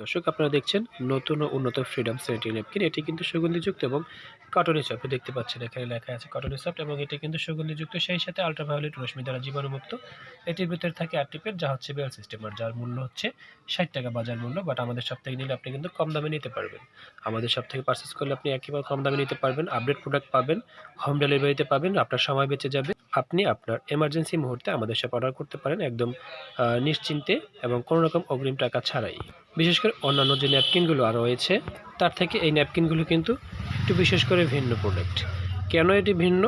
দর্শক, আপনারা দেখছেন নতুন ও উন্নত ফ্রিডম স্যানিটারি ন্যাপকিন এটি কিন্তু সুগন্ধিযুক্ত এবং কটনের সফট দেখতে পাচ্ছেন, এখানে লেখা আছে কটনের সফট এবং এটি কিন্তু সুগন্ধিযুক্ত। সেই সাথে আলট্রাভায়োলেট রশ্মি দ্বারা জীবাণুমুক্ত। এটির ভিতরে থাকে আটটি পেট যা হচ্ছে বেল সিস্টেম আর যার মূল্য হচ্ছে ষাট টাকা বাজার মূল্য বাট আমাদের সব থেকে নিলে আপনি কিন্তু কম দামে নিতে পারবেন। আমাদের সব থেকে পারচেস করলে আপনি একেবারে কম দামে নিতে পারবেন আপডেট প্রোডাক্ট পাবেন হোম ডেলিভারিতে পাবেন, আপনার সময় বেঁচে যাবে। আপনি আপনার এমার্জেন্সি মুহূর্তে আমাদের সাথে অর্ডার করতে পারেন একদম নিশ্চিন্তে এবং কোনো রকম অগ্রিম টাকা ছাড়াই। বিশেষ করে অন্যান্য যে ন্যাপকিনগুলো রয়েছে, তার থেকে এই ন্যাপকিনগুলো কিন্তু একটু বিশেষ করে ভিন্ন প্রোডাক্ট কেন এটি ভিন্ন?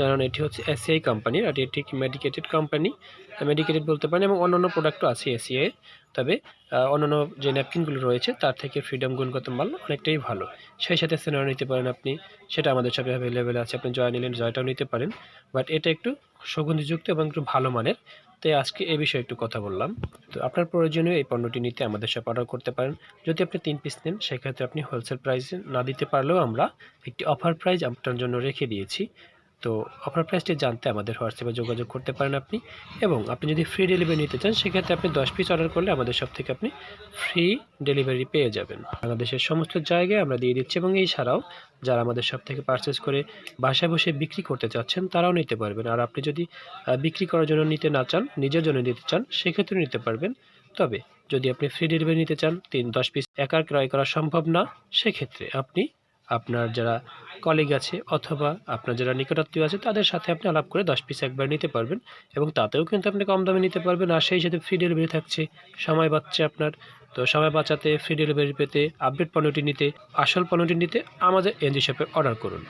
কারণ এটি হচ্ছে এসিআই কোম্পানি আর এটি মেডিকেটেড কোম্পানি মেডিকেটেড বলতে পারেন এবং অন্যান্য প্রোডাক্টও আছে এসিআই তবে অন্যান্য যে ন্যাপকিনগুলো রয়েছে, তার থেকে ফ্রিডম গুণগত মাল অনেকটাই ভালো। সেই সাথে সেনারও নিতে পারেন আপনি, সেটা আমাদের সাথে অ্যাভেলেবেল আছে, আপনি জয় নিলেন জয়টাও নিতে পারেন। বাট এটা একটু সুগন্ধিযুক্ত এবং একটু ভালো মানের। তাই আজকে এই বিষয়ে একটু কথা বললাম। তো আপনার প্রয়োজনীয় এই পণ্যটি নিতে আমাদের সাথে অর্ডার করতে পারেন। যদি আপনি তিন পিস নেন, সেক্ষেত্রে আপনি হোলসেল প্রাইসে না দিতে পারলেও আমরা একটি অফার প্রাইস আপনার জন্য রেখে দিয়েছি। তো অফার প্রাইসটি জানতে আমাদের হোয়াটসঅ্যাপে যোগাযোগ করতে পারেন আপনি এবং আপনি যদি ফ্রি ডেলিভারি নিতে চান, সেক্ষেত্রে আপনি দশ পিস অর্ডার করলে আমাদের সব থেকে আপনি ফ্রি ডেলিভারি পেয়ে যাবেন। বাংলাদেশের সমস্ত জায়গায় আমরা দিয়ে দিচ্ছি এবং এই ছাড়াও যারা আমাদের সব থেকে পারচেস করে বাসায় বসে বিক্রি করতে চাচ্ছেন, তারাও নিতে পারবেন। আর আপনি যদি বিক্রি করার জন্য নিতে না চান, নিজের জন্য নিতে চান সেক্ষেত্রে নিতে পারবেন। তবে যদি আপনি ফ্রি ডেলিভারি নিতে চান, তিন, দশ পিস একার ক্রয় করা সম্ভব না, সেক্ষেত্রে আপনি আপনার যারা কলিগ আছে অথবা আপনার যারা নিকটাত্মীয় আছে, তাদের সাথে আপনি আলাপ করে দশ পিস একবার নিতে পারবেন এবং তাতেও কিন্তু আপনি কম দামে নিতে পারবেন আর সেই সাথে ফ্রি ডেলিভারি থাকছে। সময় বাঁচছে আপনার। তো সময় বাঁচাতে ফ্রি ডেলিভারি পেতে আপডেট পণ্যটি নিতে, আসল পণ্যটি নিতে আমাদের এনজি শপে অর্ডার করুন।